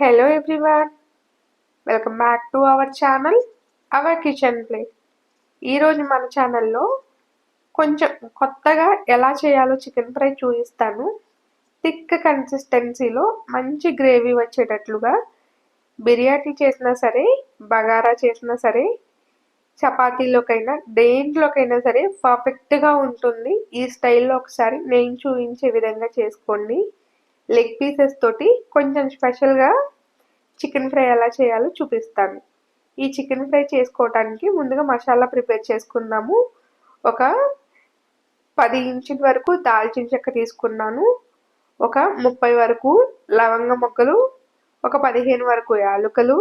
Hello everyone welcome back to our channel our kitchen plate ఈరోజు మన ఛానల్లో కొంచెం కొత్తగా ఎలా చేయాలో చికెన్ ఫ్రై చూపిస్తాను. థిక్ కన్సిస్టెన్సీలో మంచి గ్రేవీ వచ్చేటట్లుగా బిర్యానీ చేసినా సరే బగారా చేసినా సరే చపాతీలోకైనా దేంట్లోకైనా సరే పర్ఫెక్ట్గా ఉంటుంది. ఈ స్టైల్లో ఒకసారి నేను చూపించే విధంగా చేసుకోండి. లెగ్ పీసెస్ తోటి కొంచెం స్పెషల్గా చికెన్ ఫ్రై ఎలా చేయాలో చూపిస్తాను. ఈ చికెన్ ఫ్రై చేసుకోవటానికి ముందుగా మసాలా ప్రిపేర్ చేసుకుందాము. ఒక పది ఇంచుల వరకు దాల్చిన చెక్క తీసుకున్నాను. ఒక ముప్పై వరకు లవంగ మొక్కలు ఒక పదిహేను వరకు యాలుకలు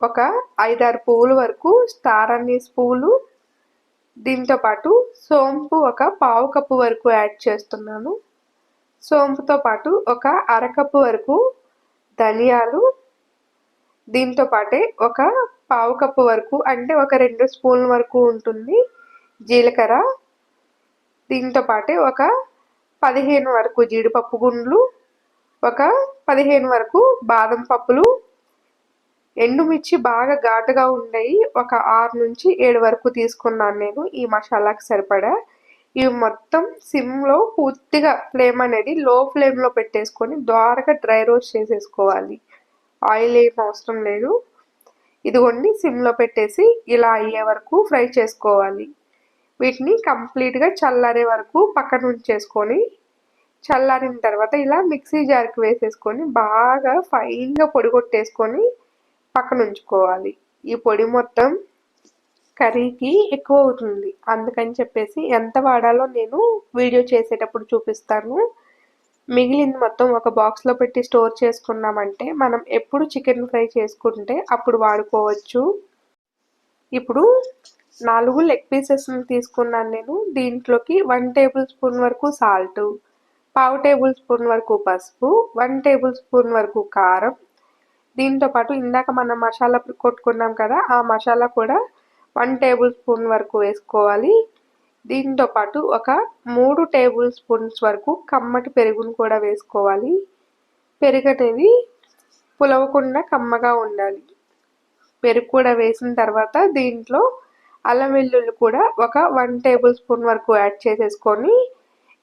ఒక ఐదారు పువ్వుల వరకు స్టార్ అనీస్ పువ్వులు దీంతో పాటు సోంపు ఒక పావు కప్పు వరకు యాడ్ చేస్తున్నాను. సోంపుతో పాటు ఒక అరకప్పు వరకు ధనియాలు. దీంతో పాటే ఒక పావు కప్పు వరకు అంటే ఒక రెండు స్పూన్ల వరకు ఉంటుంది జీలకర్ర. దీంతో పాటే ఒక పదిహేను వరకు జీడిపప్పు గుండ్లు. ఒక పదిహేను వరకు బాదం పప్పులు. ఎండుమిర్చి బాగా ఘాటుగా ఉండయి ఒక ఆరు నుంచి ఏడు వరకు తీసుకున్నాను నేను ఈ మసాలాకి సరిపడా. ఇవి మొత్తం సిమ్లో పూర్తిగా ఫ్లేమ్ అనేది లో ఫ్లేమ్లో పెట్టేసుకొని ద్వారగా డ్రై రోస్ట్ చేసేసుకోవాలి. ఆయిల్ ఏం అవసరం లేదు. ఇదిగోండి సిమ్లో పెట్టేసి ఇలా అయ్యే వరకు ఫ్రై చేసుకోవాలి. వీటిని కంప్లీట్గా చల్లారే వరకు పక్కన ఉంచేసుకొని చల్లారిన తర్వాత ఇలా మిక్సీ జార్కి వేసేసుకొని బాగా ఫైన్గా పొడి కొట్టేసుకొని పక్కన ఉంచుకోవాలి ఈ పొడి మొత్తం కర్రీకి ఎక్కువ అవుతుంది అందుకని చెప్పేసి ఎంత వాడాలో నేను వీడియో చేసేటప్పుడు చూపిస్తాను. మిగిలింది మొత్తం ఒక బాక్స్లో పెట్టి స్టోర్ చేసుకున్నామంటే మనం ఎప్పుడు చికెన్ ఫ్రై చేసుకుంటే అప్పుడు వాడుకోవచ్చు. ఇప్పుడు నాలుగు లెగ్ పీసెస్ని తీసుకున్నాను నేను. దీంట్లోకి వన్ టేబుల్ స్పూన్ వరకు సాల్ట్ పావు టేబుల్ స్పూన్ వరకు పసుపు వన్ టేబుల్ స్పూన్ వరకు కారం దీంతో పాటు ఇందాక మనం మసాలా కొట్టుకున్నాం కదా ఆ మసాలా కూడా వన్ టేబుల్ స్పూన్ వరకు వేసుకోవాలి. దీంతో పాటు ఒక మూడు టేబుల్ స్పూన్స్ వరకు కమ్మటి పెరుగును కూడా వేసుకోవాలి. పెరుగు అనేది పులవకుండా కమ్మగా ఉండాలి. పెరుగు కూడా వేసిన తర్వాత దీంట్లో అల్లం వెల్లుల్లి కూడా ఒక వన్ టేబుల్ స్పూన్ వరకు యాడ్ చేసేసుకొని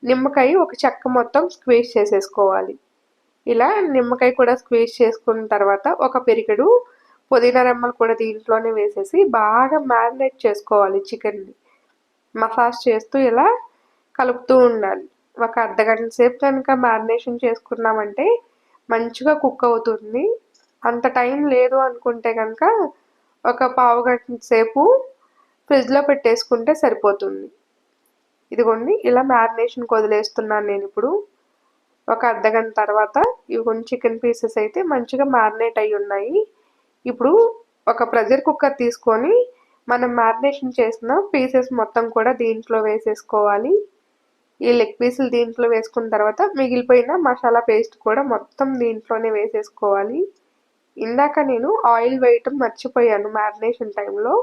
నిమ్మకాయ ఒక చెక్క మొత్తం స్క్వీజ్ చేసేసుకోవాలి. ఇలా నిమ్మకాయ కూడా స్క్వీజ్ చేసుకున్న తర్వాత ఒక పెరిగడు పుదీనా రెమ్మలు కూడా దీంట్లోనే వేసేసి బాగా మ్యారినేట్ చేసుకోవాలి చికెన్ని. మసాజ్ చేస్తూ ఇలా కలుపుతూ ఉండాలి. ఒక అర్ధగంట సేపు కనుక మ్యారినేషన్ చేసుకున్నామంటే మంచిగా కుక్ అవుతుంది. అంత టైం లేదు అనుకుంటే కనుక ఒక పావు గంట సేపు ఫ్రిడ్జ్లో పెట్టేసుకుంటే సరిపోతుంది. ఇదిగోండి ఇలా మ్యారినేషన్ వదిలేస్తున్నాను నేను ఇప్పుడు. ఒక అర్ధగంట తర్వాత ఇవి కొన్ని చికెన్ పీసెస్ అయితే మంచిగా మ్యారినేట్ అయి ఉన్నాయి. ఇప్పుడు ఒక ప్రెజర్ కుక్కర్ తీసుకొని మనం మ్యారినేషన్ చేసిన పీసెస్ మొత్తం కూడా దీంట్లో వేసేసుకోవాలి. ఈ లెగ్ పీసులు దీంట్లో వేసుకున్న తర్వాత మిగిలిపోయిన మసాలా పేస్ట్ కూడా మొత్తం దీంట్లోనే వేసేసుకోవాలి. ఇందాక నేను ఆయిల్ వేయటం మర్చిపోయాను మ్యారినేషన్ టైంలో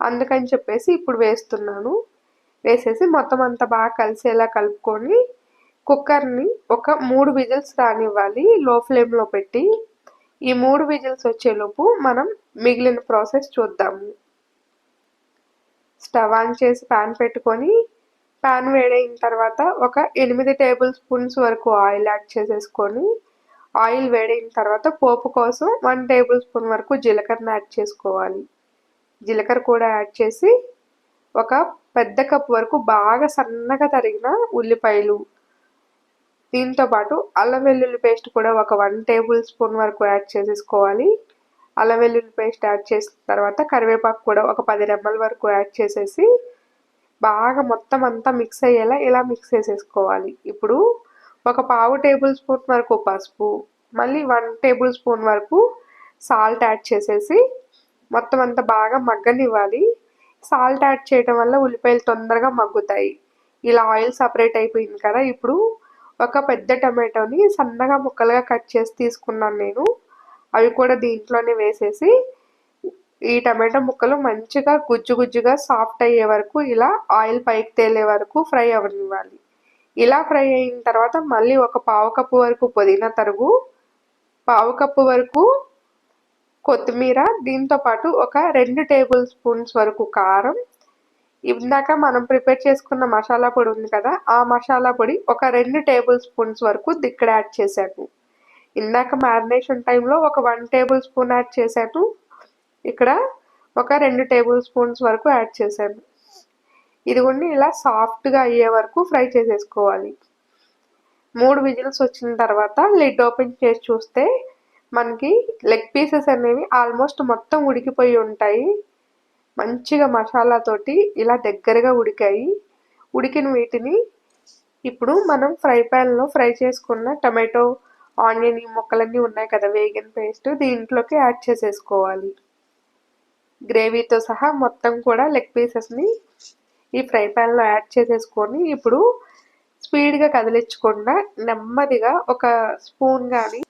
అందుకని చెప్పేసి ఇప్పుడు వేస్తున్నాను. వేసేసి మొత్తం అంతా బాగా కలిసేలా కలుపుకొని కుక్కర్ని ఒక మూడు విజిల్స్ రానివ్వాలి లో ఫ్లేమ్లో పెట్టి. ఈ మూడు విజిల్స్ వచ్చేలోపు మనం మిగిలిన ప్రాసెస్ చూద్దాము. స్టవ్ ఆన్ చేసి ప్యాన్ పెట్టుకొని ప్యాన్ వేడైన తర్వాత ఒక ఎనిమిది టేబుల్ స్పూన్స్ వరకు ఆయిల్ యాడ్ చేసేసుకొని ఆయిల్ వేడైన తర్వాత పోపు కోసం వన్ టేబుల్ స్పూన్ వరకు జీలకర్రని యాడ్ చేసుకోవాలి. జీలకర్ర కూడా యాడ్ చేసి ఒక పెద్ద కప్ వరకు బాగా సన్నగా తరిగిన ఉల్లిపాయలు దీంతో పాటు అల్లం వెల్లుల్లి పేస్ట్ కూడా ఒక వన్ టేబుల్ స్పూన్ వరకు యాడ్ చేసేసుకోవాలి. అల్లం వెల్లుల్లి పేస్ట్ యాడ్ చేసిన తర్వాత కరివేపాకు కూడా ఒక పది రెమ్మల వరకు యాడ్ చేసేసి బాగా మొత్తం అంతా మిక్స్ అయ్యేలా ఇలా మిక్స్ చేసేసుకోవాలి. ఇప్పుడు ఒక పావు టేబుల్ స్పూన్ వరకు పసుపు మళ్ళీ వన్ టేబుల్ స్పూన్ వరకు సాల్ట్ యాడ్ చేసేసి మొత్తం అంతా బాగా మగ్గనివ్వాలి. సాల్ట్ యాడ్ చేయడం వల్ల ఉల్లిపాయలు తొందరగా మగ్గుతాయి. ఇలా ఆయిల్ సపరేట్ అయిపోయింది కదా ఇప్పుడు ఒక పెద్ద టమాటోని సన్నగా ముక్కలుగా కట్ చేసి తీసుకున్నాను నేను. అవి కూడా దీంట్లోనే వేసేసి ఈ టమాటో ముక్కలు మంచిగా గుజ్జు గుజ్జుగా సాఫ్ట్ అయ్యే వరకు ఇలా ఆయిల్ పైకి తేలే వరకు ఫ్రై అవ్వనివ్వాలి. ఇలా ఫ్రై అయిన తర్వాత మళ్ళీ ఒక పావు కప్పు వరకు పుదీనా తరుగు పావు కప్పు వరకు కొత్తిమీర దీంతో పాటు ఒక రెండు టేబుల్ స్పూన్స్ వరకు కారం ఇందాక మనం ప్రిపేర్ చేసుకున్న మసాలా పొడి ఉంది కదా ఆ మసాలా పొడి ఒక రెండు టేబుల్ స్పూన్స్ వరకు ఇక్కడ యాడ్ చేశాను. ఇందాక మ్యారినేషన్ టైంలో ఒక వన్ టేబుల్ స్పూన్ యాడ్ చేశాను. ఇక్కడ ఒక రెండు టేబుల్ స్పూన్స్ వరకు యాడ్ చేశాను. ఇదిగోండి ఇలా సాఫ్ట్గా అయ్యే వరకు ఫ్రై చేసేసుకోవాలి. మూడు విజిల్స్ వచ్చిన తర్వాత లిడ్ ఓపెన్ చేసి చూస్తే మనకి లెగ్ పీసెస్ అనేవి ఆల్మోస్ట్ మొత్తం ఉడికిపోయి ఉంటాయి. మంచిగా మసాలాతోటి ఇలా దగ్గరగా ఉడికాయి. ఉడికిన వీటిని ఇప్పుడు మనం ఫ్రై ప్యాన్లో ఫ్రై చేసుకున్న టమాటో ఆనియన్ ఈ ముక్కలన్నీ ఉన్నాయి కదా వేగిన పేస్ట్ దీంట్లోకి యాడ్ చేసేసుకోవాలి. గ్రేవీతో సహా మొత్తం కూడా లెగ్ పీసెస్ని ఈ ఫ్రై ప్యాన్లో యాడ్ చేసేసుకొని ఇప్పుడు స్పీడ్గా కదిలించకుండా నెమ్మదిగా ఒక స్పూన్ కానీ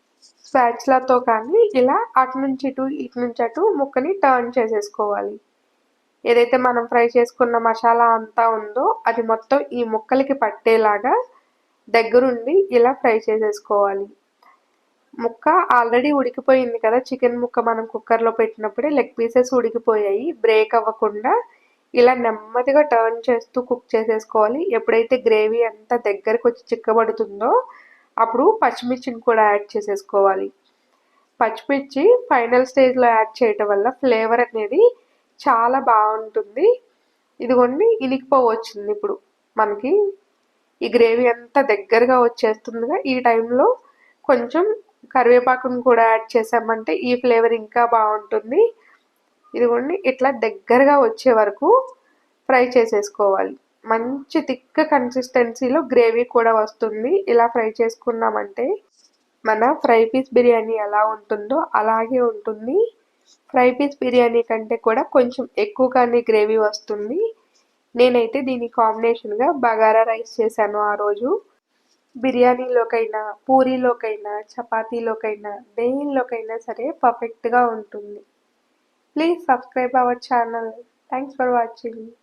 స్పాచ్లతో కానీ ఇలా అటు నుంచి ఇటు ఇటు నుంచి అటు ముక్కని టర్న్ చేసేసుకోవాలి. ఏదైతే మనం ఫ్రై చేసుకున్న మసాలా అంతా ఉందో అది మొత్తం ఈ ముక్కలకి పట్టేలాగా దగ్గరుండి ఇలా ఫ్రై చేసేసుకోవాలి. ముక్క ఆల్రెడీ ఉడికిపోయింది కదా చికెన్ ముక్క మనం కుక్కర్లో పెట్టినప్పుడే లెగ్ పీసెస్ ఉడికిపోయాయి బ్రేక్ అవ్వకుండా ఇలా నెమ్మదిగా టర్న్ చేస్తూ కుక్ చేసేసుకోవాలి. ఎప్పుడైతే గ్రేవీ అంతా దగ్గరకు వచ్చి చిక్కబడుతుందో అప్పుడు పచ్చిమిర్చిని కూడా యాడ్ చేసేసుకోవాలి. పచ్చిమిర్చి ఫైనల్ స్టేజ్లో యాడ్ చేయటం వల్ల ఫ్లేవర్ అనేది చాలా బాగుంటుంది. ఇదిగోండి ఇనికిపోవచ్చింది ఇప్పుడు మనకి. ఈ గ్రేవీ అంతా దగ్గరగా వచ్చేస్తుందిగా. ఈ టైంలో కొంచెం కరివేపాకును కూడా యాడ్ చేసామంటే ఈ ఫ్లేవర్ ఇంకా బాగుంటుంది. ఇదిగోండి ఇట్లా దగ్గరగా వచ్చే వరకు ఫ్రై చేసేసుకోవాలి. మంచి థిక్ కన్సిస్టెన్సీలో గ్రేవీ కూడా వస్తుంది. ఇలా ఫ్రై చేసుకున్నామంటే మన ఫ్రై పీస్ బిర్యానీ ఎలా ఉంటుందో అలాగే ఉంటుంది. ఫ్రై పీస్ బిర్యానీ కంటే కూడా కొంచెం ఎక్కువగానే గ్రేవీ వస్తుంది. నేనైతే దీని కాంబినేషన్గా బగారా రైస్ చేశాను ఆ రోజు. బిర్యానీలోకైనా పూరీలోకైనా చపాతీలోకైనా దేనిలోకైనా సరే పర్ఫెక్ట్గా ఉంటుంది. Please subscribe our channel thanks for watching